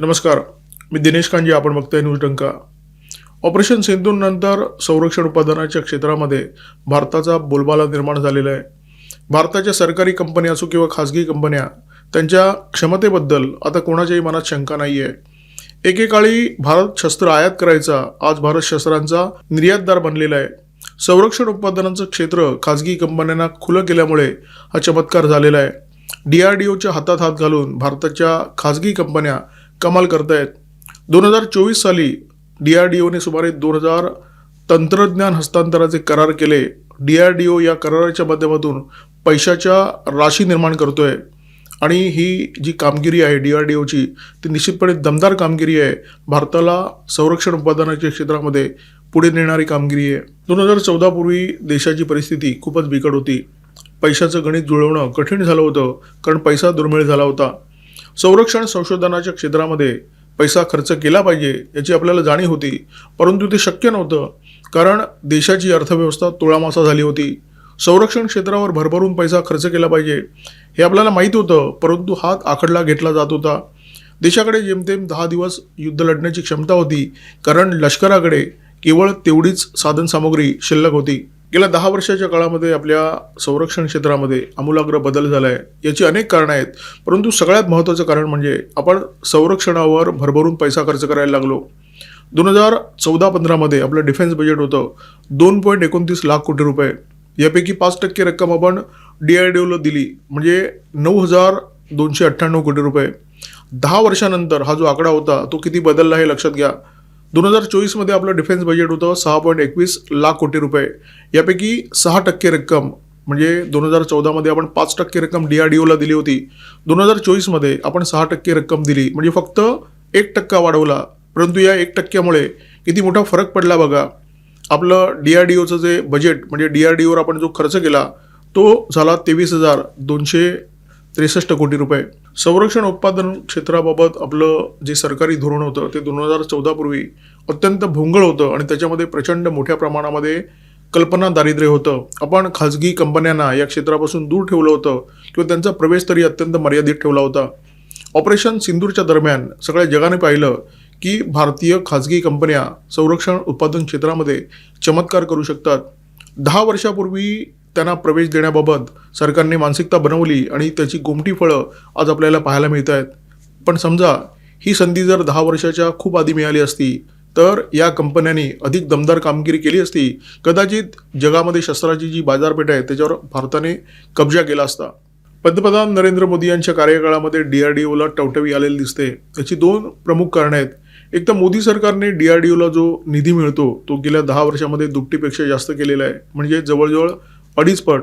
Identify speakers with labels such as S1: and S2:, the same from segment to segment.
S1: नमस्कार. मी दिनेश कांजी आपण बघताय न्यूज डंका. ऑपरेशन सिंधूनंतर संरक्षण उत्पादनाच्या क्षेत्रामध्ये भारताचा बोलबाला निर्माण झालेला आहे. भारताच्या सरकारी कंपन्या असो किंवा खाजगी कंपन्या त्यांच्या क्षमतेबद्दल आता कोणाच्याही मनात शंका नाही आहे एकेकाळी भारत शस्त्र आयात करायचा आज भारत शस्त्रांचा निर्यातदार बनलेला आहे. संरक्षण उत्पादनाचं क्षेत्र खाजगी कंपन्यांना खुलं केल्यामुळे हा चमत्कार झालेला आहे. डी आर डी ओच्या हातात हात घालून भारताच्या खाजगी कंपन्या कमाल करतायत. दोन हजार चोवीस साली डी आर डी ओने सुमारे दोन हजार तंत्रज्ञान हस्तांतराचे करार केले. डी आर डी ओ या कराराच्या माध्यमातून पैशाच्या राशी निर्माण करतोय. आणि ही जी कामगिरी आहे डी आर डी ओची ती निश्चितपणे दमदार कामगिरी आहे. भारताला संरक्षण उत्पादनाच्या क्षेत्रामध्ये पुढे नेणारी कामगिरी आहे. दोन हजार चौदापूर्वी देशाची परिस्थिती खूपच बिकट होती. पैशाचं गणित जुळवणं कठीण झालं होतं कारण पैसा दुर्मिळ झाला होता. संरक्षण संशोधनाच्या क्षेत्रामध्ये पैसा खर्च केला पाहिजे याची आपल्याला जाणीव होती. परंतु ते शक्य नव्हतं. कारण देशाची अर्थव्यवस्था तोळामासा झाली होती. संरक्षण क्षेत्रावर भरभरून पैसा खर्च केला पाहिजे हे आपल्याला माहीत होतं परंतु हात आखडला घेतला जात होता. देशाकडे जेमतेम दहा दिवस युद्ध लढण्याची क्षमता होती. कारण लष्कराकडे केवळ तेवढीच साधनसामुग्री शिल्लक होती. गेल्या दहा वर्षाच्या काळामध्ये आपल्या संरक्षण क्षेत्रामध्ये आमूलाग्र बदल झाला आहे याची अनेक कारणं आहेत. परंतु सगळ्यात महत्त्वाचं कारण म्हणजे आपण संरक्षणावर भरभरून पैसा खर्च करायला लागलो. दोन हजार चौदा पंधरामध्ये आपलं डिफेन्स बजेट होतं दोन पॉईंट एकोणतीस लाख कोटी रुपये. यापैकी पाच टक्के रक्कम आपण डी आय डी ओला दिली म्हणजे नऊ हजार दोनशे अठ्ठ्याण्णव कोटी रुपये. दहा वर्षानंतर हा जो आकडा होता तो किती बदलला हे लक्षात घ्या. दोन हजार चोवीसमध्ये आपलं डिफेन्स बजेट होतं सहा पॉईंट एकवीस लाख कोटी रुपये. यापैकी सहा टक्के रक्कम म्हणजे दोन हजार चौदामध्ये आपण पाच टक्के रक्कम डी आर डी ओला दिली होती. दोन हजार चोवीसमध्ये आपण सहा टक्के रक्कम दिली म्हणजे फक्त एक टक्का वाढवला. परंतु या एक टक्क्यामुळे किती मोठा फरक पडला बघा. आपलं डी आर डी ओचं जे बजेट म्हणजे डी आर डी ओवर आपण जो खर्च केला तो झाला तेवीस हजार दोनशे त्रेसष्ट कोटी रुपये. संरक्षण उत्पादन क्षेत्राबाबत आपलं जे सरकारी धोरण होतं ते दोन हजार चौदापूर्वी अत्यंत भोंगळ होतं आणि त्याच्यामध्ये प्रचंड मोठ्या प्रमाणामध्ये कल्पना दारिद्र्य होतं. आपण खाजगी कंपन्यांना या क्षेत्रापासून दूर ठेवलं होतं किंवा त्यांचा प्रवेश तरी अत्यंत मर्यादित ठेवला होता. ऑपरेशन सिंदूरच्या दरम्यान सगळ्या जगाने पाहिलं की भारतीय खाजगी कंपन्या संरक्षण उत्पादन क्षेत्रामध्ये चमत्कार करू शकतात. दहा वर्षापूर्वी त्यांना प्रवेश देण्याबाबत सरकारने मानसिकता बनवली आणि त्याची गोमटी फळं आज आपल्याला पाहायला मिळत आहेत पण समजा ही संधी जर दहा वर्षाच्या खूप आधी मिळाली असती तर या कंपन्यांनी अधिक दमदार कामगिरी केली असती. कदाचित जगामध्ये शस्त्राची जी बाजारपेठ आहे त्याच्यावर भारताने कब्जा केला असता. पंतप्रधान नरेंद्र मोदी यांच्या कार्यकाळामध्ये डी आर डी ओला टवटवी आलेली दिसते. याची दोन प्रमुख कारणं आहेत. एक तर मोदी सरकारने डी आर डी ओला जो निधी मिळतो तो गेल्या दहा वर्षामध्ये दुपटीपेक्षा जास्त केलेला आहे. म्हणजे जवळजवळ अडीच पट.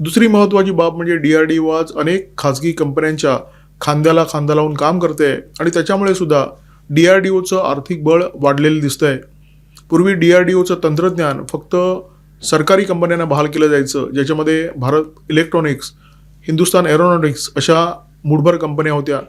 S1: दुसरी महत्त्वाची बाब म्हणजे डी आर डी ओ आज अनेक खाजगी कंपन्यांच्या खांद्याला खांदा लावून काम करते आणि त्याच्यामुळे सुद्धा डी आर डी ओचं आर्थिक बळ वाढलेलं दिसतं आहे पूर्वी डी आर डी ओचं तंत्रज्ञान फक्त सरकारी कंपन्यांना बहाल केलं जायचं ज्याच्यामध्ये भारत इलेक्ट्रॉनिक्स हिंदुस्तान एरोनॉटिक्स अशा मूठभर कंपन्या होत्या.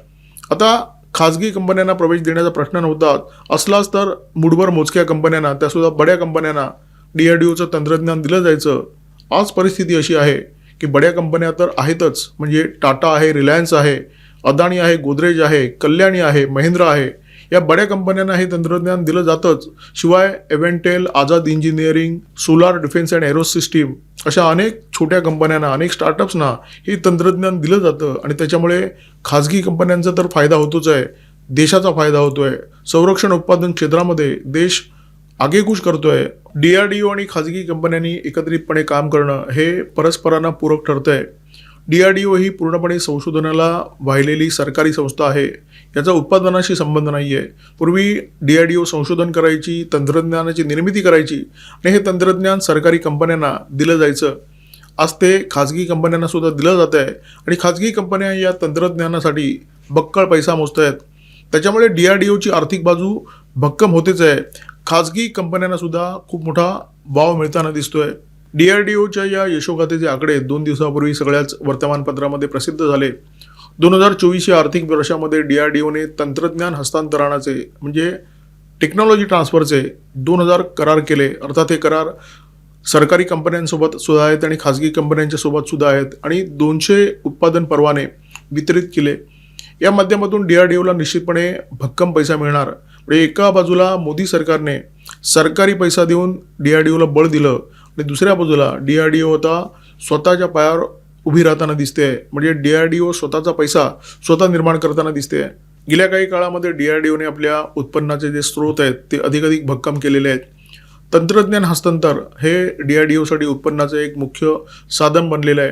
S1: आता खाजगी कंपन्यांना प्रवेश देण्याचा प्रश्न नव्हता असलाच तर मूठभर मोजक्या कंपन्यांना त्यासुद्धा बड्या कंपन्यांना डी आर डी ओचं तंत्रज्ञान दिलं जायचं. आज परिस्थिती अशी आहे की बड्या कंपन्या तर आहेतच. म्हणजे टाटा आहे रिलायन्स आहे अदाणी आहे गोदरेज आहे कल्याणी आहे महिंद्रा आहे. या बड्या कंपन्यांना हे तंत्रज्ञान दिलं जातंच. शिवाय Avantel Azad engineering solar defence and aero system अशा अनेक छोट्या कंपन्यांना अनेक स्टार्टअप्सना हे तंत्रज्ञान दिलं जातं आणि त्याच्यामुळे खाजगी कंपन्यांचा तर फायदा होतोच आहे. देशाचा फायदा होतो आहे संरक्षण उत्पादन क्षेत्रामध्ये देश आगेकूच आहे डी आर डी ओ आणि खाजगी कंपन्यांनी एकत्रितपणे काम करणं हे परस्परांना पूरक ठरतंय. डी आर डी ओ ही पूर्णपणे संशोधनाला वाहिलेली सरकारी संस्था आहे. याचा उत्पादनाशी संबंध नाही आहे पूर्वी डी आर डी ओ संशोधन करायची तंत्रज्ञानाची निर्मिती करायची आणि हे तंत्रज्ञान सरकारी कंपन्यांना दिलं जायचं. आज ते खाजगी कंपन्यांना सुद्धा दिलं जात आहे आणि खाजगी कंपन्या या तंत्रज्ञानासाठी बक्कळ पैसा मोजत आहेत त्याच्यामुळे डी आर डी ओची आर्थिक बाजू भक्कम होतेच आहे. खाजगी कंपन्यांना सुद्धा खूप मोठा वाव मिळताना दिसतोय. डी आर डी ओच्या या यशोगाथेचे आकडे दोन दिवसापूर्वी सगळ्याच वर्तमानपत्रामध्ये प्रसिद्ध झाले. दोन हजार चोवीस या आर्थिक वर्षामध्ये डी आर डी ओने तंत्रज्ञान हस्तांतरणाचे म्हणजे टेक्नॉलॉजी ट्रान्सफरचे दोन हजार करार केले. अर्थात हे करार सरकारी कंपन्यांसोबत सुद्धा आहेत आणि खाजगी कंपन्यांच्या सोबत सुद्धा आहेत आणि दोनशे उत्पादन परवाने वितरित केले. या माध्यमातून डी आर डी ओला निश्चितपणे भक्कम पैसा मिळणार. म्हणजे एका बाजूला मोदी सरकारने सरकारी पैसा देऊन डी आर डी ओला बळ दिलं आणि दुसऱ्या बाजूला डी आर डी ओ आता स्वतःच्या पायावर उभी राहताना दिसते. म्हणजे डी आर डी ओ स्वतःचा पैसा स्वतः निर्माण करताना दिसते. गेल्या काही काळामध्ये डी आर डी ओने आपल्या उत्पन्नाचे जे स्रोत आहेत ते अधिकाधिक भक्कम केलेले आहेत. तंत्रज्ञान हस्तांतर हे डी आर डी ओसाठी उत्पन्नाचं एक मुख्य साधन बनलेलं आहे.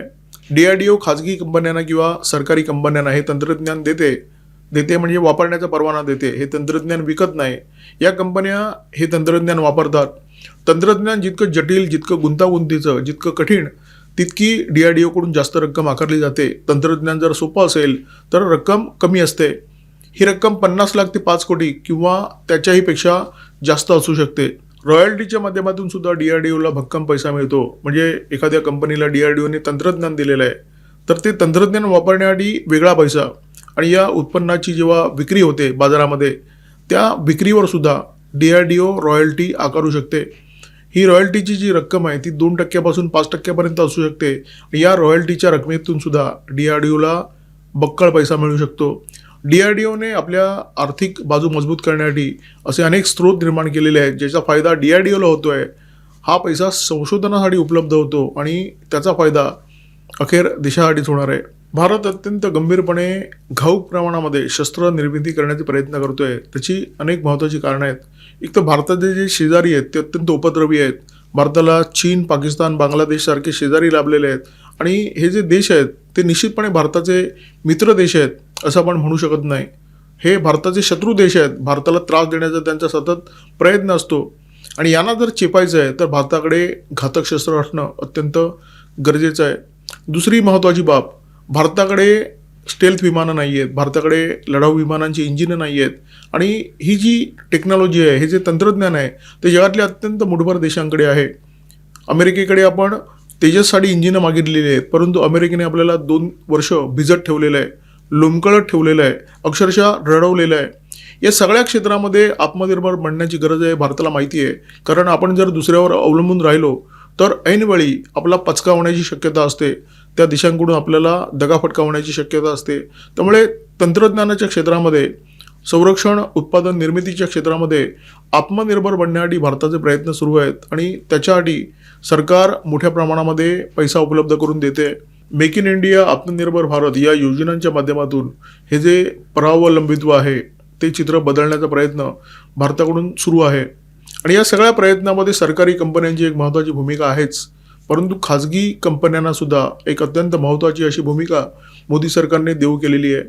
S1: डी आर डी ओ खाजगी कंपन्यांना किंवा सरकारी कंपन्यांना हे तंत्रज्ञान देते. देते म्हणजे वापरण्याचा परवाना देते. हे तंत्रज्ञान विकत नाही. या कंपन्या हे तंत्रज्ञान वापरतात. तंत्रज्ञान जितकं जटिल जितकं गुंतागुंतीचं जितकं कठीण तितकी डी आर डी ओकडून जास्त रक्कम आकारली जाते. तंत्रज्ञान जर सोपं असेल तर रक्कम कमी असते. ही रक्कम पन्नास लाख ते पाच कोटी किंवा त्याच्याही पेक्षा जास्त असू शकते. रॉयल्टीच्या माध्यमातून सुद्धा डी आर डी ओला भक्कम पैसा मिळतो. म्हणजे एखाद्या कंपनीला डी आर डी ओने तंत्रज्ञान दिलेलं आहे. तर ते तंत्रज्ञान वापरण्यासाठी वेगळा पैसा. आणि या उत्पन्नाची जेव्हा विक्री होते बाजारामध्ये त्या विक्रीवर सुद्धा D R D O royalty आकारू शकते. ही रॉयल्टीची जी रक्कम आहे ती दोन टक्क्यापासून पाच टक्क्यापर्यंत असू शकते. या रॉयल्टीच्या रकमेतून सुद्धा डी आर डी ओला बक्कळ पैसा मिळू शकतो. डी आर डी ओने आपल्या आर्थिक बाजू मजबूत करण्यासाठी असे अनेक स्रोत निर्माण केलेले आहेत ज्याचा फायदा डी आर डी ओला होतो आहे हा पैसा संशोधनासाठी उपलब्ध होतो आणि त्याचा फायदा अखेर देशासाठीच होणार आहे. भारत अत्यंत गंभीरपणे घाऊक प्रमाणामध्ये शस्त्र निर्मिती करण्याचे प्रयत्न करतोय. त्याची अनेक महत्त्वाची कारणं आहेत. एक तर भारताचे जे शेजारी आहेत ते अत्यंत उपद्रवी आहेत. भारताला चीन पाकिस्तान बांगलादेश सारखे शेजारी लाभलेले आहेत. आणि हे जे देश आहेत ते निश्चितपणे भारताचे मित्र देश आहेत असं आपण म्हणू शकत नाही. हे भारताचे शत्रू देश आहेत. भारताला त्रास देण्याचा त्यांचा सतत प्रयत्न असतो. आणि यांना जर चेपायचं आहे तर भारताकडे घातक शस्त्र असणं अत्यंत गरजेचं आहे. दुसरी महत्त्वाची बाब भारताकडे स्टेल्थ विमानं नाही आहेत भारताकडे लढाऊ विमानांची इंजिनं नाही आहेत आणि ही जी टेक्नॉलॉजी आहे हे जे तंत्रज्ञान आहे ते जगातल्या अत्यंत मुठभर देशांकडे आहे. अमेरिकेकडे आपण तेजससाठी इंजिनं मागितलेली आहेत परंतु अमेरिकेने आपल्याला दोन वर्ष भिजत ठेवलेलं आहे लोंबकळत ठेवलेलं आहे अक्षरशः रडवलेलं आहे. या सगळ्या क्षेत्रामध्ये आत्मनिर्भर बनण्याची गरज आहे भारताला माहिती आहे. कारण आपण जर दुसऱ्यावर अवलंबून राहिलो तर ऐनवेळी आपला पचका होण्याची शक्यता असते. त्या देशांकडून आपल्याला दगाफटका होण्याची शक्यता असते. त्यामुळे तंत्रज्ञानाच्या क्षेत्रामध्ये संरक्षण उत्पादन निर्मितीच्या क्षेत्रामध्ये आत्मनिर्भर बनण्यासाठी भारताचे प्रयत्न सुरू आहेत आणि त्याच्यासाठी सरकार मोठ्या प्रमाणामध्ये पैसा उपलब्ध करून देते. मेक इन इंडिया आत्मनिर्भर भारत या योजनांच्या माध्यमातून हे जे परावलंबित्व आहे ते चित्र बदलण्याचा प्रयत्न भारताकडून सुरू आहे. आणि या सगळ्या प्रयत्नामध्ये सरकारी कंपन्यांची एक महत्त्वाची भूमिका आहेच. परंतु खाजगी कंपन्यांना सुद्धा एक अत्यंत महत्त्वाची अशी भूमिका मोदी सरकारने देऊ केलेली आहे.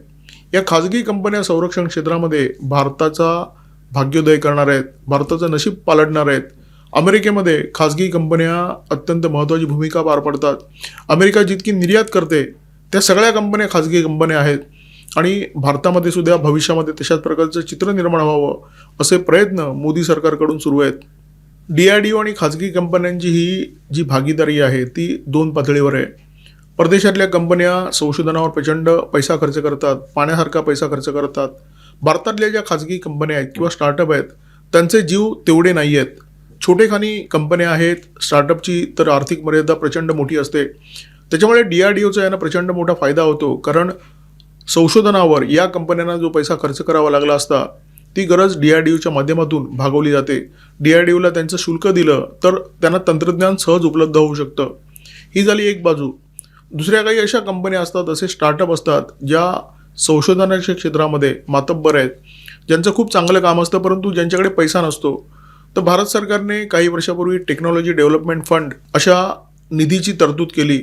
S1: या खाजगी कंपन्या संरक्षण क्षेत्रामध्ये भारताचा भाग्योदय करणार आहेत भारताचं नशीब पालटणार आहेत. अमेरिकेमध्ये खाजगी कंपन्या अत्यंत महत्त्वाची भूमिका पार पडतात. अमेरिका जितकी निर्यात करते त्या सगळ्या कंपन्या खाजगी कंपन्या आहेत. आणि भारतामध्ये सुद्धा भविष्यामध्ये तशाच प्रकारचं चित्र निर्माण व्हावं असे प्रयत्न मोदी सरकारकडून सुरू आहेत. डी आर डी ओ आणि खाजगी कंपन्यांची ही जी भागीदारी आहे ती दोन पातळीवर आहे. परदेशातल्या कंपन्या संशोधनावर प्रचंड पैसा खर्च करतात पाण्यासारखा पैसा खर्च करतात. भारतातल्या ज्या खाजगी कंपन्या आहेत किंवा स्टार्टअप आहेत त्यांचे जीव तेवढे नाही आहेत. छोटेखानी कंपन्या आहेत स्टार्टअपची तर आर्थिक मर्यादा प्रचंड मोठी असते. त्याच्यामुळे डी आर डी ओचा यांना प्रचंड मोठा फायदा होतो कारण संशोधनावर या कंपन्यांना जो पैसा खर्च करावा लागला असता ती गरज डी आर डी यूच्या माध्यमातून भागवली जाते. डी आर डी यूला त्यांचं शुल्क दिलं तर त्यांना तंत्रज्ञान सहज उपलब्ध होऊ शकतं. ही झाली एक बाजू. दुसऱ्या काही अशा कंपन्या असतात असे स्टार्टअप असतात ज्या संशोधनाच्या क्षेत्रामध्ये मातब्बर आहेत. ज्यांचं खूप चांगलं काम असतं परंतु ज्यांच्याकडे पैसा नसतो. तर भारत सरकारने काही वर्षापूर्वी टेक्नॉलॉजी डेव्हलपमेंट फंड अशा निधीची तरतूद केली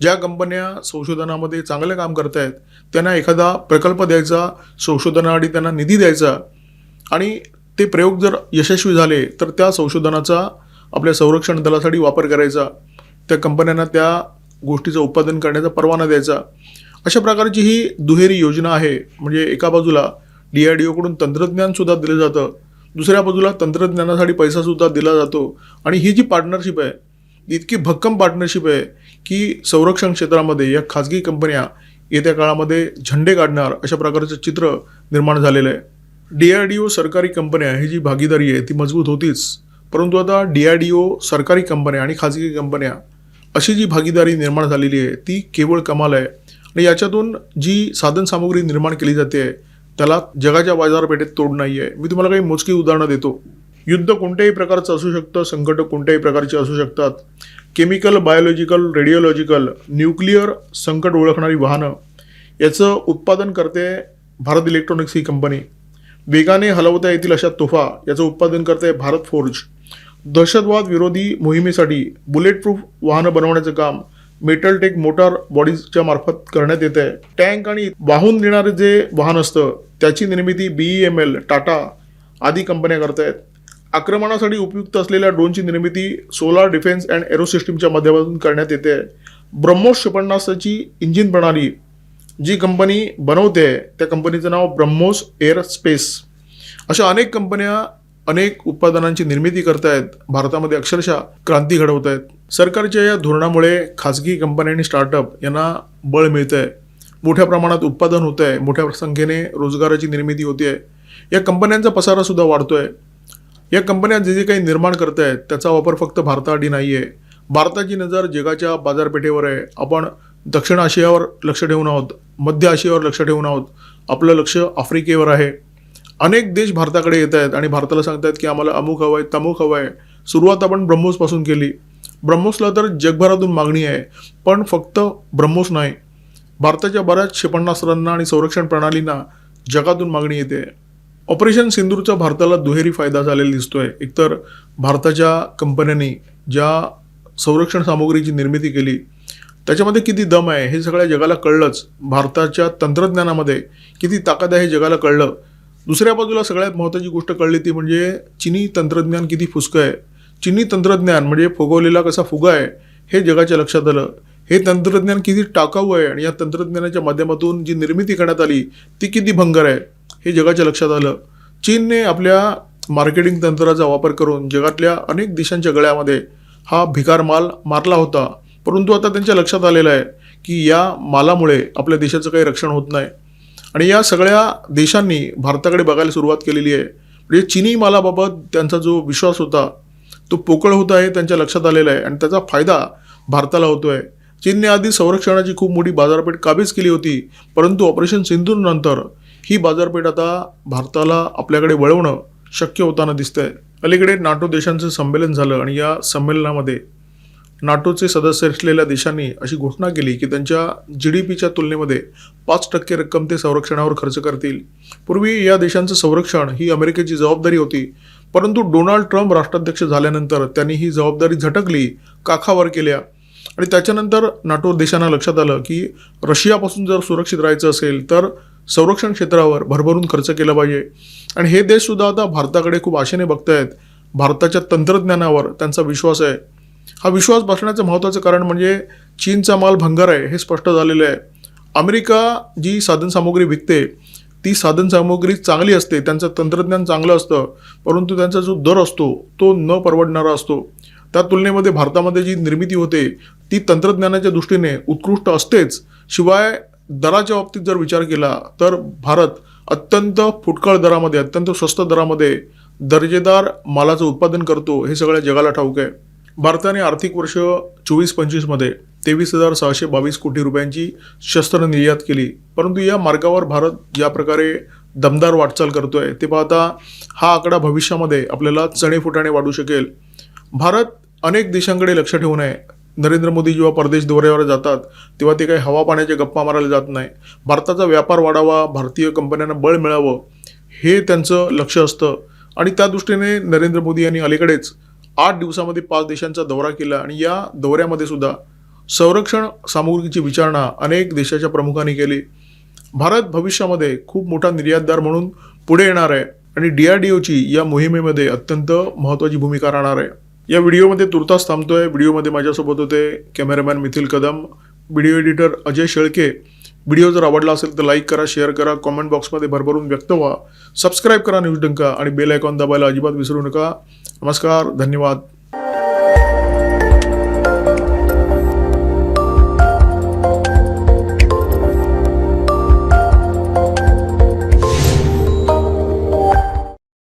S1: ज्या कंपन्या संशोधनामध्ये चांगलं काम करत आहेत त्यांना एखादा प्रकल्प द्यायचा संशोधनासाठी त्यांना निधी द्यायचा आणि ते प्रयोग जर यशस्वी झाले तर त्या संशोधनाचा आपल्या संरक्षण दलासाठी वापर करायचा त्या कंपन्यांना त्या गोष्टीचं उत्पादन करण्याचा परवाना द्यायचा. अशा प्रकारची ही दुहेरी योजना आहे. म्हणजे एका बाजूला डी आर डी ओकडून तंत्रज्ञानसुद्धा दिलं जातं दुसऱ्या बाजूला तंत्रज्ञानासाठी पैसासुद्धा दिला जातो. आणि ही जी पार्टनरशिप आहे इतकी भक्कम पार्टनरशिप आहे की संरक्षण क्षेत्रामध्ये या खाजगी कंपन्या येत्या काळामध्ये झंडे काढणार अशा प्रकारचं चित्र निर्माण झालेलं आहे. डी आर डी ओ सरकारी कंपन्या ही जी भागीदारी आहे ती मजबूत होतीच. परंतु आता डी आर डी ओ सरकारी कंपन्या आणि खाजगी कंपन्या अशी जी भागीदारी निर्माण झालेली आहे ती केवळ कमाल आहे. आणि याच्यातून जी साधनसामुग्री निर्माण केली जाते त्याला जगाच्या बाजारपेठेत तोड नाही आहे मी तुम्हाला काही मोजकी उदाहरणं देतो. युद्ध कोणत्याही प्रकारचं असू शकतं संकट कोणत्याही प्रकारचे असू शकतात. केमिकल बायोलॉजिकल रेडिओलॉजिकल न्यूक्लिअर संकट ओळखणारी वाहनं याचं उत्पादन करते भारत इलेक्ट्रॉनिक्स ही कंपनी. वेगाने हलवता येतील अशा तोफा याचं उत्पादन करते भारत फोर्ज दहशतवाद विरोधी मोहिमेसाठी बुलेट प्रूफ वाहनं बनवण्याचं काम मेटल टेक मोटार बॉडीजच्या मार्फत करण्यात येत आहे टँक आणि वाहून नेणारे जे वाहन असतं त्याची निर्मिती बीई एम एल टाटा आदी कंपन्या करत आहेत आक्रमणासाठी उपयुक्त असलेल्या ड्रोनची निर्मिती सोलार डिफेन्स अँड एरो सिस्टीमच्या माध्यमातून करण्यात येते. ब्रह्मोस क्षेपणास्त्राची इंजिन प्रणाली जी कंपनी बनवते त्या कंपनीचं नाव ब्रह्मोस एअर स्पेस अशा अनेक कंपन्या अनेक उत्पादनांची निर्मिती करतायत. भारतामध्ये अक्षरशः क्रांती घडवत आहेत सरकारच्या या धोरणामुळे खाजगी कंपन्या आणि स्टार्टअप यांना बळ मिळतं आहे मोठ्या प्रमाणात उत्पादन होतं आहे मोठ्या संख्येने रोजगाराची निर्मिती होते आहे या कंपन्यांचा पसारा सुद्धा वाढतोय. या कंपन्या जे जे काही निर्माण करत आहेत त्याचा वापर फक्त भारतासाठी नाही आहे भारताची नजर जगाच्या बाजारपेठेवर आहे. आपण दक्षिण आशियावर लक्ष ठेवून आहोत मध्य आशियावर लक्ष ठेवून आहोत आपलं लक्ष आफ्रिकेवर आहे. अनेक देश भारताकडे येत आहेत आणि भारताला सांगतायत की आम्हाला अमुक हवं आहे तमुक हवं आहे सुरुवात आपण ब्रह्मोसपासून केली. ब्रह्मोसला तर जगभरातून मागणी आहे पण फक्त ब्रह्मोस नाही. भारताच्या बऱ्याच क्षेपणास्त्रांना आणि संरक्षण प्रणालींना जगातून मागणी येते. ऑपरेशन सिंदूरचा भारताला दुहेरी फायदा झालेला दिसतोय. एकतर भारताच्या कंपन्यांनी ज्या संरक्षण सामुग्रीची निर्मिती केली त्याच्यामध्ये किती दम आहे हे सगळ्या जगाला कळलंच. भारताच्या तंत्रज्ञानामध्ये किती ताकद आहे हे जगाला कळलं. दुसऱ्या बाजूला सगळ्यात महत्त्वाची गोष्ट कळली ती म्हणजे चिनी तंत्रज्ञान किती फुसकं आहे. चिनी तंत्रज्ञान म्हणजे फुगवलेला कसा फुगा आहे हे जगाच्या लक्षात आलं. हे तंत्रज्ञान किती टाकाऊ आहे आणि या तंत्रज्ञानाच्या माध्यमातून जी निर्मिती करण्यात आली ती किती भंगर आहे हे जगाच्या लक्षात आलं. चीनने आपल्या मार्केटिंग तंत्राचा वापर करून जगातल्या अनेक देशांच्या गळ्यामध्ये हा भिकार माल मारला होता. परंतु आता त्यांच्या लक्षात आलेलं आहे की या मालामुळे आपल्या देशाचं काही रक्षण होत नाही. आणि या सगळ्या देशांनी भारताकडे बघायला सुरुवात केलेली आहे. म्हणजे चिनी मालाबाबत त्यांचा जो विश्वास होता तो पोकळ होत आहे त्यांच्या लक्षात आलेला आहे. आणि त्याचा फायदा भारताला होतो आहे चीनने आधी संरक्षणाची खूप मोठी बाजारपेठ काबीज केली होती परंतु ऑपरेशन सिंधूनंतर ही बाजारपेठ आता भारताला आपल्याकडे वळवणं शक्य होताना दिसतंय. अलीकडे नाटो देशांचं संमेलन झालं आणि या संमेलनामध्ये नाटोचे सदस्य असलेल्या देशांनी अशी घोषणा केली की त्यांच्या जी डी पीच्या तुलनेमध्ये पाच टक्के रक्कम ते संरक्षणावर खर्च करतील. पूर्वी या देशांचं संरक्षण ही अमेरिकेची जबाबदारी होती परंतु डोनाल्ड ट्रम्प राष्ट्राध्यक्ष झाल्यानंतर त्यांनी ही जबाबदारी झटकली काखावर केल्या. आणि त्याच्यानंतर नाटो देशांना लक्षात आलं की रशियापासून जर सुरक्षित राहायचं असेल तर संरक्षण क्षेत्रावर भरभरून खर्च केला पाहिजे. आणि हे देशसुद्धा आता भारताकडे खूप आशेने बघतायत. भारताच्या तंत्रज्ञानावर त्यांचा विश्वास आहे. हा विश्वास बसण्याचं महत्त्वाचं कारण म्हणजे चीनचा माल भंगार आहे हे स्पष्ट झालेलं आहे. अमेरिका जी साधनसामुग्री विकते ती साधनसामुग्री चांगली असते त्यांचं तंत्रज्ञान चांगलं असतं परंतु त्यांचा जो दर असतो तो न परवडणारा असतो. त्या तुलनेमध्ये भारतामध्ये जी निर्मिती होते ती तंत्रज्ञानाच्या दृष्टीने उत्कृष्ट असतेच. शिवाय दराच्या बाबतीत जर विचार केला तर भारत अत्यंत फुटकळ दरामध्ये अत्यंत स्वस्त दरामध्ये दर्जेदार मालाचं उत्पादन करतो हे सगळ्या जगाला ठाऊक आहे. भारताने आर्थिक वर्ष चोवीस पंचवीसमध्ये तेवीस हजार सहाशे बावीस कोटी रुपयांची शस्त्र निर्यात केली. परंतु या मार्गावर भारत ज्या प्रकारे दमदार वाटचाल करतोय. ते पाहता हा आकडा भविष्यामध्ये आपल्याला चणेफुटाने वाढू शकेल. भारत अनेक देशांकडे लक्ष ठेवून आहे. नरेंद्र मोदी जेव्हा परदेश दौऱ्यावर जातात तेव्हा ते काही हवा पाण्याच्या गप्पा मारायला जात नाही. भारताचा व्यापार वाढावा भारतीय कंपन्यांना बळ मिळावं हे त्यांचं लक्ष असतं. आणि त्या दृष्टीने नरेंद्र मोदी यांनी अलीकडेच आठ दिवसामध्ये पाच देशांचा दौरा केला आणि या दौऱ्यामध्ये सुद्धा संरक्षण सामुग्रीची विचारणा अनेक देशाच्या प्रमुखांनी केली. भारत भविष्यामध्ये खूप मोठा निर्यातदार म्हणून पुढे येणार आहे आणि डी आर डी ओची या मोहिमेमध्ये अत्यंत महत्त्वाची भूमिका राहणार आहे. या व्हिडिओमध्ये तुर्तास थांबतोय. व्हिडिओमध्ये माझ्यासोबत होते cameraman Mithil Kadam video editor Ajay Shelke. Video जर आवडला असेल तर लाईक करा शेअर करा कॉमेंट बॉक्समध्ये भरभरून व्यक्त व्हा. सबस्क्राईब करा न्यूज डंका आणि बेल आयकॉन दाबायला अजिबात विसरू नका. नमस्कार धन्यवाद.